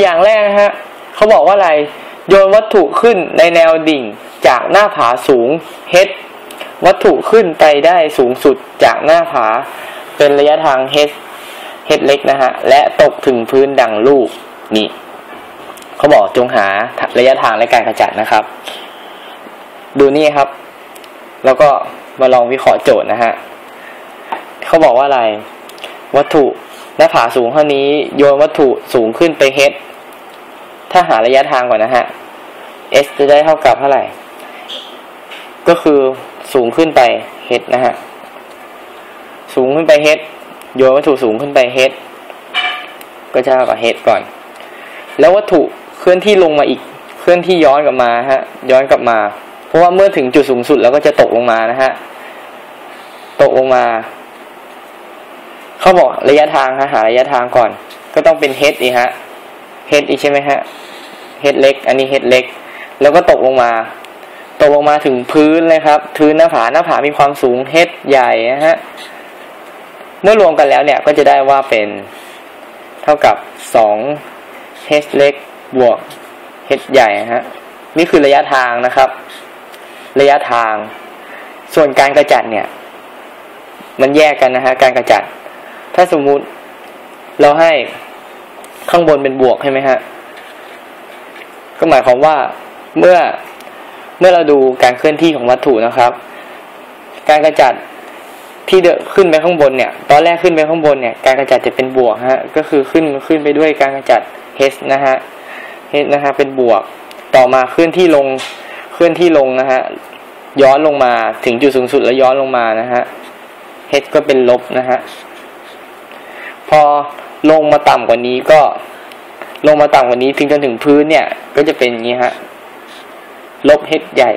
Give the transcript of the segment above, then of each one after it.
ตัวอย่างแรกนะฮะเขาบอกว่าอะไรโยนวัตถุขึ้นในแนวดิ่งจากหน้าผาสูง h วัตถุขึ้นไปได้สูงสุดจากหน้าผา เป็นระยะทาง h h เล็กนะฮะ และตกถึงพื้นดังลูกนี่เขาบอกจงหาระยะทางและการขจัดนะครับ ดูนี่ครับ แล้วก็มาลองวิเคราะห์โจทย์นะฮะเขาบอกว่าอะไร วัตถุหน้าผาสูงเท่านี้ โยนวัตถุสูงขึ้นไป h ถ้าหาระยะทางก่อนนะฮะ s จะได้เท่ากับเท่าไหร่ ก็คือสูงขึ้นไป h นะฮะ สูงขึ้นไป h โยนวัตถุสูงขึ้นไป h ก็จะเท่ากับ h ก่อน แล้ววัตถุเคลื่อนที่ลงมาอีก เคลื่อนที่ย้อนกลับมาฮะ ย้อนกลับมา เพราะว่าเมื่อถึงจุดสูงสุดแล้วก็จะตกลงมานะฮะ ตกลงมา เขาบอกระยะทางฮะ หาระยะทางก่อน ก็ต้องเป็น h อีฮะ h อีกใช่ไหมฮะ h เล็ก อันนี้ h เล็ก แล้วก็ตกลงมา ตกลงมาถึงพื้นเลยครับพื้นหน้าผาหน้าผามีความสูง h ใหญ่นะฮะเมื่อรวมกันแล้วเนี่ยก็จะได้ว่าเป็นเท่ากับสอง h เล็กบวก h ใหญ่ฮะนี่คือระยะทางนะครับ ระยะทาง ส่วนการกระจัดเนี่ย มันแยกกันนะฮะการกระจัด ถ้าสมมุติเราให้ ข้างบนเป็นบวกใช่ไหมฮะ ก็หมายความว่าเมื่อเมื่อเราดูการเคลื่อนที่ของวัตถุนะครับ การกระจัดที่เดขึ้นไปข้างบนเนี่ย ตอนแรกขึ้นไปข้างบนเนี่ย การกระจัดจะเป็นบวกฮะ ก็คือขึ้นขึ้นไปด้วยการกระจัด h นะฮะ h นะฮะเป็นบวก ต่อมาเคลื่อนที่ลงเคลื่อนที่ลงนะฮะย้อนลงมาถึงจุดสูงสุดแล้วย้อนลงมานะฮะ h ก็เป็นลบนะฮะ พอลงมาต่ำกว่านี้ก็ลงมาต่ำกว่านี้ถึงจนถึงพื้นเนี่ย ก็จะเป็นอย่างนี้ฮะลบ h ใหญ่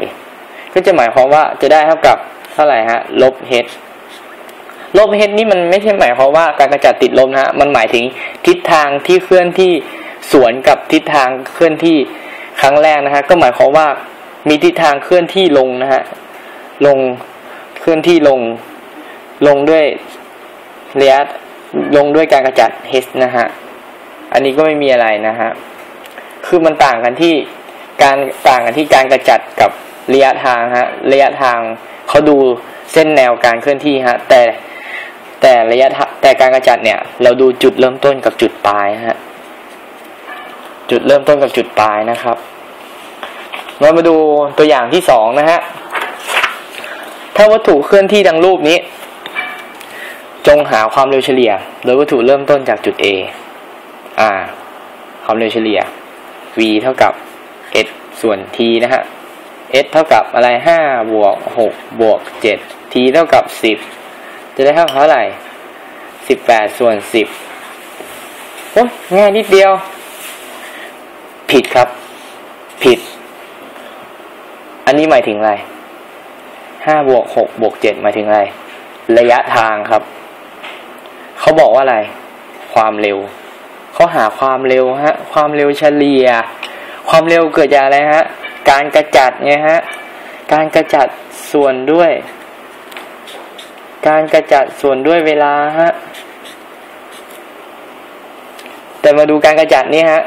ก็จะหมายความว่าจะได้เท่ากับเท่าไหร่ฮะ ลบ h ลบ h นี่มันไม่ใช่หมายความว่าการกระจัดติดลบนะฮะมันหมายถึงทิศทางที่เคลื่อนที่สวนกับทิศทางเคลื่อนที่ครั้งแรกนะฮะก็หมายความว่ามีทิศทางเคลื่อนที่ลงนะฮะลงเคลื่อนที่ลงลงด้วยระยะ ลงด้วยการกระจัด h นะฮะ อันนี้ก็ไม่มีอะไรนะฮะ คือมันต่างกันที่การต่างกันที่การกระจัดกับระยะทางฮะ ระยะทางเขาดูเส้นแนวการเคลื่อนที่ฮะ แต่แต่ระยะแต่การกระจัดเนี่ย เราดูจุดเริ่มต้นกับจุดปลายฮะ จุดเริ่มต้นกับจุดปลายนะครับ เรามาดูตัวอย่างที่สองนะฮะ ถ้าวัตถุเคลื่อนที่ดังรูปนี้ จงหาความเร็วเฉลี่ย โดยวัตถุเริ่มต้นจากจุด A อ่าความเร็วเฉลี่ย v เท่ากับ s ส่วน t นะฮะ s เท่ากับอะไรห้าบวกหกบวกเจ็ด t เท่ากับสิบจะได้เท่าเท่าไหร่สิบแปดส่วนสิบโอ้ง่ายนิดเดียว ผิดครับ ผิด อันนี้หมายถึงอะไรห้าบวกหกบวกเจ็ดหมายถึงอะไร ระยะทางครับ เขาบอกว่าอะไร ความเร็ว เขาหาความเร็วฮะ ความเร็วเฉลี่ย ความเร็วเกิดจากอะไรฮะ การกระจัดไงฮะ การกระจัดส่วนด้วย การกระจัดส่วนด้วยเวลาฮะ แต่มาดูการกระจัดนี่ฮะ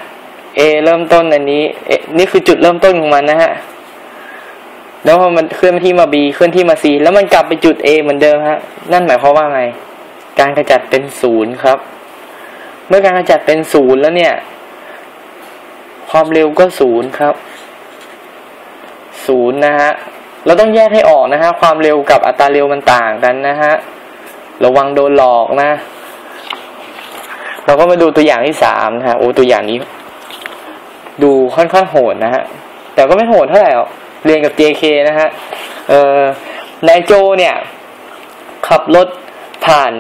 A เริ่มต้นอันนี้ A นี่คือจุดเริ่มต้นของมันนะฮะ แล้วพอมันเคลื่อนที่มา B เคลื่อนที่มา C แล้วมันกลับไปจุด A เหมือนเดิมฮะ นั่นหมายความว่าไง การกระจัดเป็นศูนย์ครับ เมื่อการกระจัดเป็นศูนย์แล้วเนี่ย ความเร็วก็ศูนย์ครับศูนย์นะฮะเราต้องแยกให้ออกนะฮะความเร็วกับอัตราเร็วมันต่างกันนะฮะระวังโดนหลอกนะ เราก็มาดูตัวอย่างที่สามนะฮะโอ้ตัวอย่างนี้ ดูค่อนข้างโหดนะฮะแต่ก็ไม่โหดเท่าไหร่หรอกเรียนกับ JK นะฮะเออนายโจเนี่ย ขับรถผ่าน